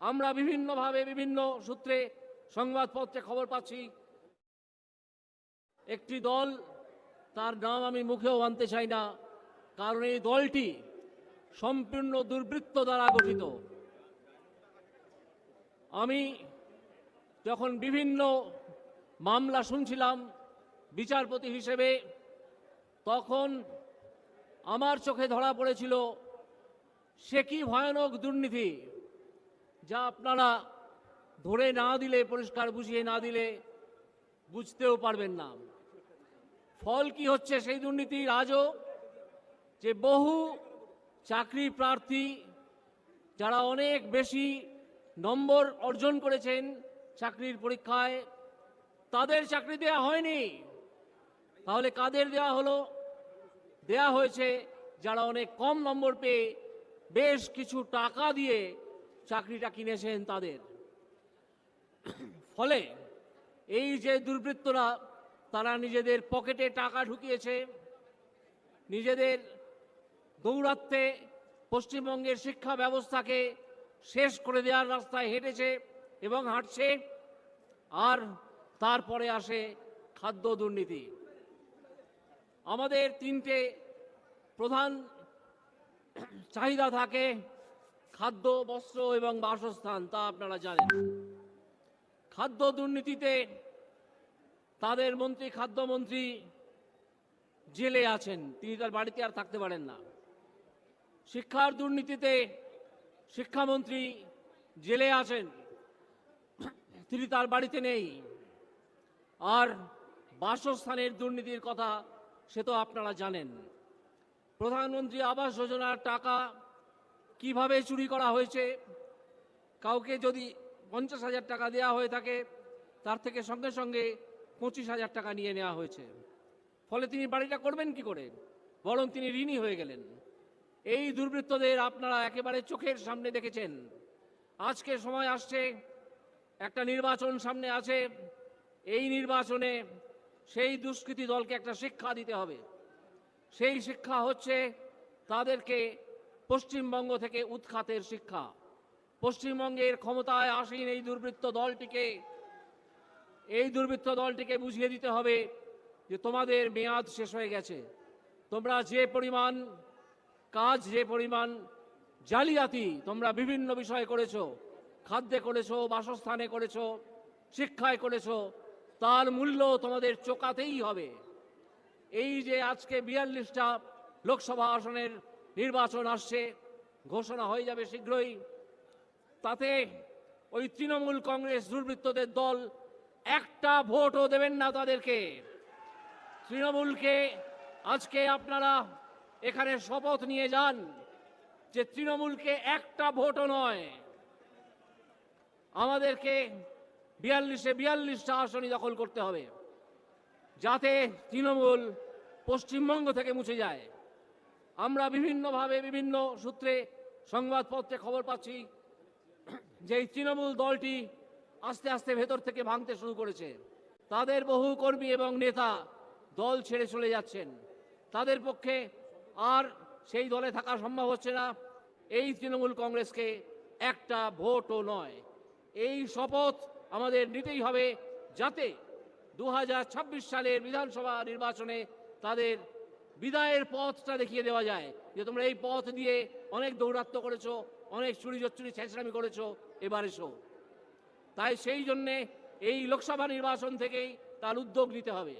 আমরা বিভিন্নভাবে বিভিন্ন সূত্রে, সংবাদপত্রে খবর পাচ্ছি। একটি দল, তার নাম আমি মুখেও আনতে চাই না, কারণ এই দলটি সম্পূর্ণ দুর্বৃত্ত দ্বারা গঠিত। আমি যখন বিভিন্ন মামলা শুনছিলাম বিচারপতি হিসেবে, তখন আমার চোখে ধরা পড়েছিল, সে কি ভয়ানক দুর্নীতি? যা আপনারা ধরে না দিলে, পরিষ্কার বুঝিয়ে না দিলে বুঝতেও পারবেন না। ফল কি হচ্ছে সেই দুর্নীতির আজও? যে বহু চাকরি প্রার্থী যারা অনেক বেশি নম্বর অর্জন করেছেন চাকরির পরীক্ষায়, তাদের চাকরি দেওয়া হয়নি। তাহলে কাদের দেওয়া হলো? দেয়া হয়েছে যারা অনেক কম নম্বর পেয়ে বেশ কিছু টাকা দিয়ে চাকরিটা কিনেছেন তাদের। ফলে এই যে দুর্বৃত্তরা, তারা নিজেদের পকেটে টাকা ঢুকিয়েছে, নিজেদের দৌরাত্মে পশ্চিমবঙ্গের শিক্ষা ব্যবস্থাকে শেষ করে দেওয়ার রাস্তায় হেঁটেছে এবং হাঁটছে, আর তারপরে আসে খাদ্য দুর্নীতি। আমাদের তিনটে প্রধান চাহিদা থাকে খাদ্য, বস্ত্র এবং বাসস্থান, তা আপনারা জানেন। খাদ্য দুর্নীতিতে তাদের মন্ত্রী, খাদ্যমন্ত্রী জেলে আছেন। তিনি তার বাড়িতে আর থাকতে পারেন না। শিক্ষার দুর্নীতিতে শিক্ষামন্ত্রী জেলে আছেন। তিনি তার বাড়িতে নেই। আর বাসস্থানের দুর্নীতির কথা সে তো আপনারা জানেন। প্রধানমন্ত্রী আবাস যোজনার টাকা কীভাবে চুরি করা হয়েছে? কাউকে যদি পঞ্চাশ হাজার টাকা দেওয়া হয়ে থাকে, তার থেকে সঙ্গে সঙ্গে পঁচিশ হাজার টাকা নিয়ে নেওয়া হয়েছে। ফলে তিনি বাড়িটা করবেন কি করে? বরং তিনি ঋণী হয়ে গেলেন। এই দুর্বৃত্তদের আপনারা একেবারে চোখের সামনে দেখেছেন। আজকে সময় আসছে, একটা নির্বাচন সামনে আছে। এই নির্বাচনে সেই দুষ্কৃতী দলকে একটা শিক্ষা দিতে হবে। সেই শিক্ষা হচ্ছে তাদেরকে পশ্চিমবঙ্গ থেকে উৎখাতের শিক্ষা। পশ্চিমবঙ্গের ক্ষমতায় আসীন এই দুর্বৃত্ত দলটিকে, এই দুর্বৃত্ত দলটিকে বুঝিয়ে দিতে হবে যে তোমাদের মেয়াদ শেষ হয়ে গেছে। তোমরা যে পরিমাণ কাজ, যে পরিমাণ জালিয়াতি তোমরা বিভিন্ন বিষয়ে করেছ, খাদ্যে করেছ, বাসস্থানে করেছ, শিক্ষায় করেছ, তার মূল্য তোমাদের চোকাতেই হবে। এই যে আজকে বিয়াল্লিশটা লোকসভা আসনের নির্বাচন আসছে, ঘোষণা হয়ে যাবে শীঘ্রই। তাতে ওই তৃণমূল কংগ্রেস দুর্বৃত্তদের দল একটা ভোটও দেবেন না তাদেরকে। তৃণমূলকে আজকে আপনারা এখানে শপথ নিয়ে যান যে তৃণমূলকে একটা ভোটও নয়। আমাদেরকে বিয়াল্লিশে বিয়াল্লিশটা আসনই দখল করতে হবে, যাতে তৃণমূল পশ্চিমবঙ্গ থেকে মুছে যায়। আমরা বিভিন্নভাবে বিভিন্ন সূত্রে সংবাদপত্রে খবর পাচ্ছি যে এই তৃণমূল দলটি আস্তে আস্তে ভেতর থেকে ভাঙতে শুরু করেছে। তাদের বহু কর্মী এবং নেতা দল ছেড়ে চলে যাচ্ছেন। তাদের পক্ষে আর সেই দলে থাকা সম্ভব হচ্ছে না। এই তৃণমূল কংগ্রেসকে একটা ভোটও নয়। এই শপথ আমাদের নিতেই হবে যাতে দু হাজার ছাব্বিশ সালের বিধানসভা নির্বাচনে তাদের বিদায়ের পথটা দেখিয়ে দেওয়া যায় যে তোমরা এই পথ দিয়ে অনেক দৌরাত্ম করেছ, অনেক চুরি জচ্চুরি ছেঁচড়ামি করেছ, এবার এসো। তাই সেই জন্যে এই লোকসভা নির্বাচন থেকেই তার উদ্যোগ নিতে হবে।